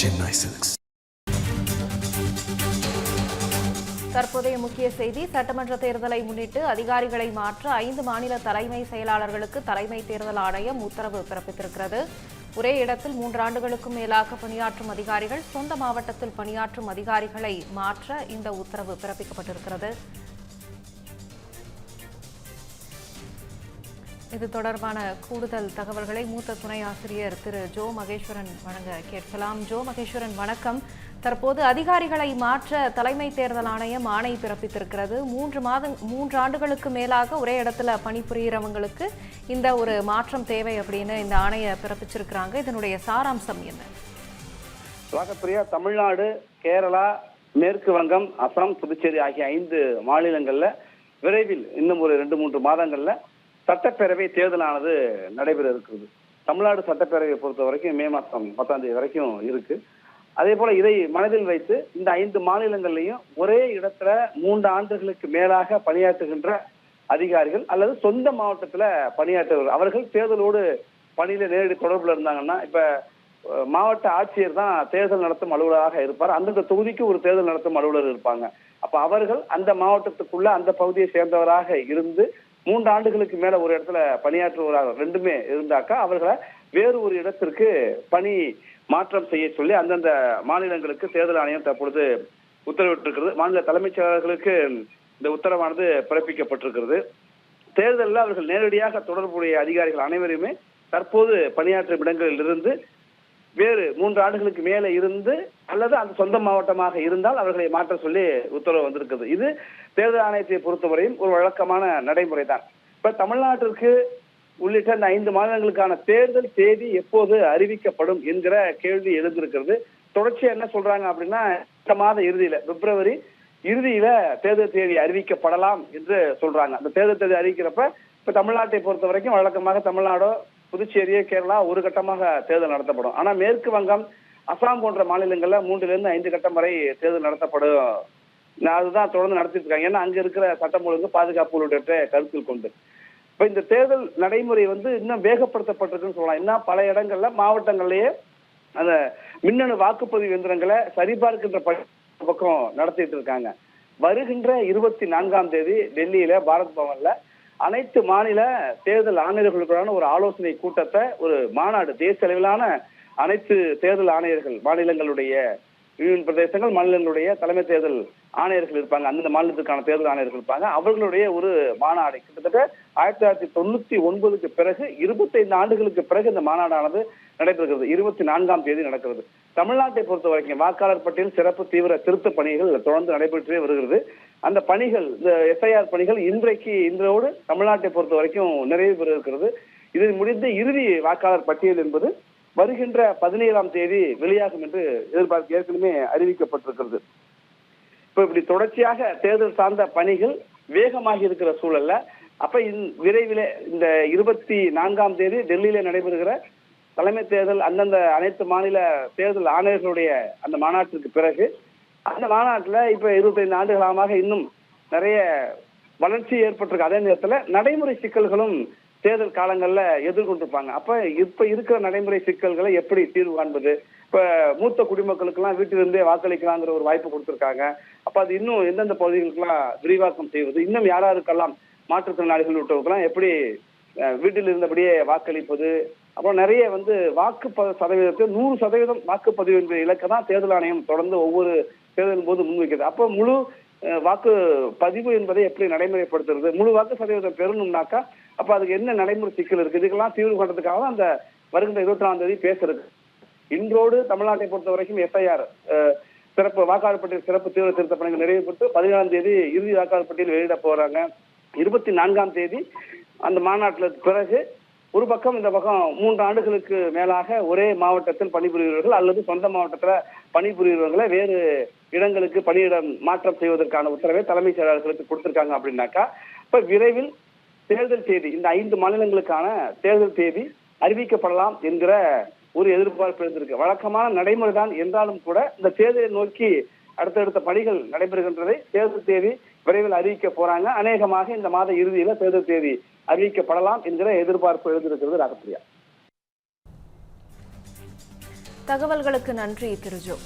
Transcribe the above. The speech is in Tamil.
சென்னை சில்க்ஸ். தற்போதைய முக்கிய செய்தி சட்டமன்ற தேர்தலை முன்னிட்டு அதிகாரிகளை மாற்ற ஐந்து மாநில தலைமை செயலாளர்களுக்கு தலைமை தேர்தல் ஆணையம் உத்தரவு பிறப்பித்திருக்கிறது. ஒரே இடத்தில் மூன்றாண்டுகளுக்கும் மேலாக பணியாற்றும் அதிகாரிகள் சொந்த மாவட்டத்தில் பணியாற்றும் அதிகாரிகளை மாற்ற இந்த உத்தரவு பிறப்பிக்கப்பட்டிருக்கிறது. இது தொடர்பான கூடுதல் தகவல்களை மூத்த துணை ஆசிரியர் திரு ஜோ மகேஸ்வரன் வழங்க கேட்கலாம். ஜோ மகேஸ்வரன் வணக்கம். தற்போது அதிகாரிகளை மாற்ற தலைமை தேர்தல் ஆணையம் ஆணை பிறப்பித்திருக்கிறது. மூன்று மாதம் மூன்று ஆண்டுகளுக்கு மேலாக ஒரே இடத்துல பணிபுரிகிறவங்களுக்கு இந்த ஒரு மாற்றம் தேவை அப்படின்னு இந்த ஆணையை பிறப்பிச்சிருக்கிறாங்க. இதனுடைய சாராம்சம் என்ன? ராகப்பிரியா தமிழ்நாடு கேரளா மேற்கு வங்கம் அசாம் புதுச்சேரி ஆகிய ஐந்து மாநிலங்களில் விரைவில் இன்னும் ஒரு ரெண்டு மூன்று மாதங்களில் சட்டப்பேரவை தேர்தலானது நடைபெற இருக்கிறது. தமிழ்நாடு சட்டப்பேரவையை பொறுத்த வரைக்கும் மே மாதம் பத்தாம் தேதி வரைக்கும் இருக்கு. அதே போல இதை மனதில் வைத்து இந்த ஐந்து மாநிலங்கள்லையும் ஒரே இடத்துல மூன்று ஆண்டுகளுக்கு மேலாக பணியாற்றுகின்ற அதிகாரிகள் அல்லது சொந்த மாவட்டத்தில் பணியாற்றுவர் அவர்கள் தேர்தலோடு பணியில நேரடி தொடர்பில் இருந்தாங்கன்னா இப்ப மாவட்ட ஆட்சியர் தான் தேர்தல் நடத்தும் அலுவலராக இருப்பார். அந்தந்த தொகுதிக்கு ஒரு தேர்தல் நடத்தும் அலுவலர் இருப்பாங்க. அப்ப அவர்கள் அந்த மாவட்டத்துக்குள்ள அந்த பகுதியை சேர்ந்தவராக இருந்து மூன்று ஆண்டுகளுக்கு மேல ஒரு இடத்துல பணியாற்றுவராக ரெண்டுமே இருந்தாக்கா அவர்களை வேறு ஒரு இடத்திற்கு பணி மாற்றம் செய்ய சொல்லி அந்தந்த மாநிலங்களுக்கு தேர்தல் ஆணையம் தற்பொழுது உத்தரவிட்டிருக்கிறது. மாநில தலைமைச் செயலாளர்களுக்கு இந்த உத்தரவானது பிறப்பிக்கப்பட்டிருக்கிறது. தேர்தலில் அவர்கள் நேரடியாக தொடர்புடைய அதிகாரிகள் அனைவருமே தற்போது பணியாற்றும் இடங்களில் இருந்து வேறு மூன்று ஆண்டுகளுக்கு மேலே இருந்து அல்லது அந்த சொந்த மாவட்டமாக இருந்தால் அவர்களை மாற்ற சொல்லி உத்தரவு வந்திருக்குது. இது தேர்தல் ஆணையத்தை பொறுத்தவரையும் ஒரு வழக்கமான நடைமுறை தான் இப்ப தமிழ்நாட்டிற்கு உள்ளிட்ட இந்த ஐந்து மாநிலங்களுக்கான தேர்தல் தேதி எப்போது அறிவிக்கப்படும் என்கிற கேள்வி எழுந்திருக்கிறது. தொடர்ச்சியா என்ன சொல்றாங்க அப்படின்னா இந்த மாத இறுதியில பிப்ரவரி இறுதியில தேர்தல் தேதி அறிவிக்கப்படலாம் என்று சொல்றாங்க. அந்த தேர்தல் தேதி அறிவிக்கிறப்ப இப்ப தமிழ்நாட்டை பொறுத்த வரைக்கும் வழக்கமாக தமிழ்நாடோ புதுச்சேரியோ கேரளா ஒரு கட்டமாக தேர்தல் நடத்தப்படும். ஆனா மேற்கு வங்கம் அசாம் போன்ற மாநிலங்கள்ல மூன்றிலிருந்து ஐந்து கட்டம் வரை தேர்தல் நடத்தப்படும். நான் அதுதான் தொடர்ந்து நடத்திட்டு இருக்காங்க ஏன்னா அங்க இருக்கிற சட்டம் ஒழுங்கு பாதுகாப்பு உள்ளிட்ட கருத்தில் கொண்டு. இப்ப இந்த தேர்தல் நடைமுறை வந்து இன்னும் வேகப்படுத்தப்பட்டிருக்குன்னு சொல்லலாம். இன்னும் பல இடங்கள்ல மாவட்டங்கள்லயே அந்த மின்னணு வாக்குப்பதிவு எந்திரங்களை சரிபார்க்கின்ற பக்கம் நடத்திட்டு இருக்காங்க வருகின்ற இருபத்தி நான்காம் தேதி டெல்லியில பாரத் பவன்ல அனைத்து மாநில தேர்தல் ஆணையர்களுக்கான ஒரு ஆலோசனை கூட்டத்தை ஒரு மாநாடு தேசிய அளவிலான அனைத்து தேர்தல் ஆணையர்கள் மாநிலங்களுடைய யூனியன் பிரதேசங்கள் மாநிலங்களுடைய தலைமை தேர்தல் ஆணையர்கள் இருப்பாங்க. அந்தந்த மாநிலத்துக்கான தேர்தல் ஆணையர்கள் இருப்பாங்க. அவர்களுடைய ஒரு மாநாடு கிட்டத்தட்ட ஆயிரத்தி தொள்ளாயிரத்தி தொண்ணூத்தி ஒன்பதுக்கு பிறகு இருபத்தைந்து ஆண்டுகளுக்கு பிறகு இந்த மாநாடானது நடைபெறுகிறது. இருபத்தி நான்காம் தேதி நடக்கிறது. தமிழ்நாட்டை பொறுத்த வரைக்கும் வாக்காளர் பட்டியல் சிறப்பு தீவிர திருத்த பணிகள் தொடர்ந்து நடைபெற்றே வருகிறது. அந்த பணிகள் இந்த எஸ்ஐஆர் பணிகள் இன்றைக்கு இன்றோடு தமிழ்நாட்டை பொறுத்த வரைக்கும் நிறைவு பெற இருக்கிறது இதில் முடிந்த இறுதி வாக்காளர் பட்டியல் என்பது வருகின்ற பதினேழாம் தேதி வெளியாகும் என்று எதிர்பார்க்க ஏற்கனவே அறிவிக்கப்பட்டிருக்கிறது. இப்ப இப்படி தொடர்ச்சியாக தேர்தல் சார்ந்த பணிகள் வேகமாகி இருக்கிற சூழல்ல அப்ப விரைவில் இந்த இருபத்தி நான்காம் தேதி டெல்லியில நடைபெறுகிற தலைமை தேர்தல் அந்தந்த அனைத்து மாநில தேர்தல் ஆணையர்களுடைய அந்த மாநாட்டிற்கு பிறகு அந்த மாநாட்டில் இப்ப இருபத்தைந்து ஆண்டுகாலமாக இன்னும் நிறைய வளர்ச்சி ஏற்பட்டிருக்கு. அதே நேரத்தில் நடைமுறை சிக்கல்களும் தேர்தல் காலங்களில் எதிர்கொண்டிருப்பாங்க. அப்போ இப்போ இருக்கிற நடைமுறை சிக்கல்களை எப்படி தீர்வு காண்பது? இப்போ மூத்த குடிமக்களுக்கெல்லாம் வீட்டிலிருந்தே வாக்களிக்கலாங்கிற ஒரு வாய்ப்பு கொடுத்துருக்காங்க. அப்போ அது இன்னும் எந்தெந்த பகுதிகளுக்கெல்லாம் விரிவாக்கம் செய்வது? இன்னும் யாராருக்கெல்லாம் மாற்றுத்திறனாளிகள் விட்டவர்களாம் எப்படி வீட்டில் இருந்தபடியே வாக்களிப்பது? அப்புறம் நிறைய வந்து வாக்கு ப- சதவீதத்தை நூறு சதவீதம் வாக்குப்பதிவு என்ற இலக்கை தான் தேர்தல் ஆணையம் தொடர்ந்து ஒவ்வொரு தேர்தலின் போது முன்வைக்கிறது அப்போ முழு வாக்கு பதிவு என்பதை எப்படி நடைமுறைப்படுத்துறது? முழு வாக்கு சதவீதம் பெறணும்னாக்கா அப்ப அதுக்கு என்ன நடைமுறை சிக்கல் இருக்கு? இதுக்கெல்லாம் தீர்வு காண்றதுக்காக தான் அந்த வருகின்ற இருபத்தி நாலாம் தேதி பேசுறது. இன்றோடு தமிழ்நாட்டை பொறுத்த வரைக்கும் எஸ்ஐஆர் சிறப்பு வாக்காளர் பட்டியல் சிறப்பு தீவிர திருத்த பணிகள் நிறைவேற்று பதினேழாம் தேதி இறுதி வாக்காளர் பட்டியல் வெளியிட போறாங்க. இருபத்தி நான்காம் தேதி அந்த மாநாட்டில் பிறகு ஒரு பக்கம் இந்த பக்கம் மூன்று ஆண்டுகளுக்கு மேலாக ஒரே மாவட்டத்தில் பணிபுரிகிறவர்கள் அல்லது சொந்த மாவட்டத்தில் பணிபுரிகிறவர்களை வேறு இடங்களுக்கு பணியிடம் மாற்றம் செய்வதற்கான உத்தரவை தலைமைச் செயலாளர்களுக்கு கொடுத்திருக்காங்க அப்படின்னாக்கா இப்ப விரைவில் தேர்தல் தேதி இந்த ஐந்து மாநிலங்களுக்கான தேர்தல் தேதி அறிவிக்கப்படலாம் என்கிற ஒரு எதிர்பார்ப்பு இருந்திருக்கு. வழக்கமான நடைமுறை தான் என்றாலும் கூட இந்த தேர்தலை நோக்கி அடுத்தடுத்த பணிகள் நடைபெறுகின்றதை தேர்தல் தேதி விரைவில் அறிவிக்க போறாங்க. அநேகமாக இந்த மாத இறுதியில தேர்தல் தேதி அறிவிக்கப்படலாம் என்கிற எதிர்பார்ப்பு எழுந்திருக்கிறது ராகப்பிரியா தகவல்களுக்கு நன்றி திருஜோ